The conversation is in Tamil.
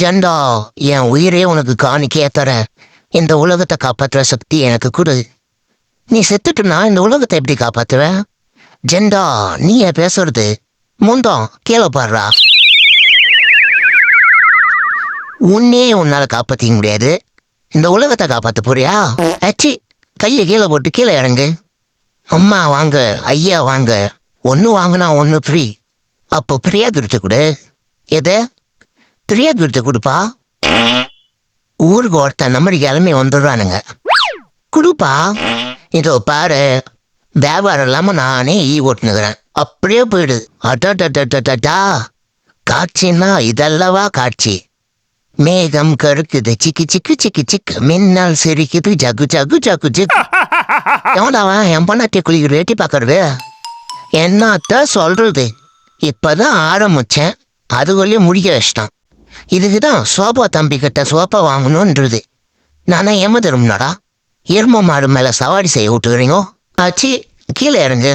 ஜெண்டா என் உயிரே உனக்கு காணிக்கே தரேன். இந்த உலகத்தை காப்பாற்றுற சக்தி எனக்கு கொடு. நீ செத்துட்டுனா இந்த உலகத்தை எப்படி காப்பாத்துவ? ஜெண்டா நீ ஏன் பேசுறது? முந்தம் கீழே பாடுறா உன்னே உன்னால காப்பாத்திக்க முடியாது. இந்த உலகத்தை காப்பாத்த போறியா? அச்சி கையை கீழே போட்டு கீழே இறங்கு. அம்மா வாங்க ஐயா வாங்க. ஒன்று வாங்கினா ஒன்று ஃப்ரீ அப்போ பிரியா துருத்து கொடு. எது? பிரியா கொடுப்பா. ஊருக்கு ஒருத்தன் நம்ம கிளம்பி வந்துடுறானுங்க. கொடுப்பா. இதோ பாரு வியாபாரம் இல்லாமல் நானே ஈ ஓட்டுனுக்கிறேன். அப்படியே போயிடுது. அட்டா காட்சின்னா இதல்லவா காட்சி. மேகம் கருக்குது. சிக்கு சிக்கு சிக்கு சிக்கு. மின்னல் சிரிக்குது. ஜகு ஜகு ஜகு ஜிக். எவனாவன் என் பொண்ணாட்டி குளிக்கிற வேட்டி பார்க்கறது? என்னத்த சொல்றது? இப்பதான் ஆரம்பிச்சேன். அதுக்குள்ளேயே முடிக்க வச்சிட்டான். இதுக்குதான் சோபா தம்பி கிட்ட சோபா வாங்கணுன்றது நானே ஏமாத்திரும்னாடா எரும மாடு மேல சவாரி செய்ய விட்டுக்கிறீங்கோ. ஆச்சு கீழே இறங்கு.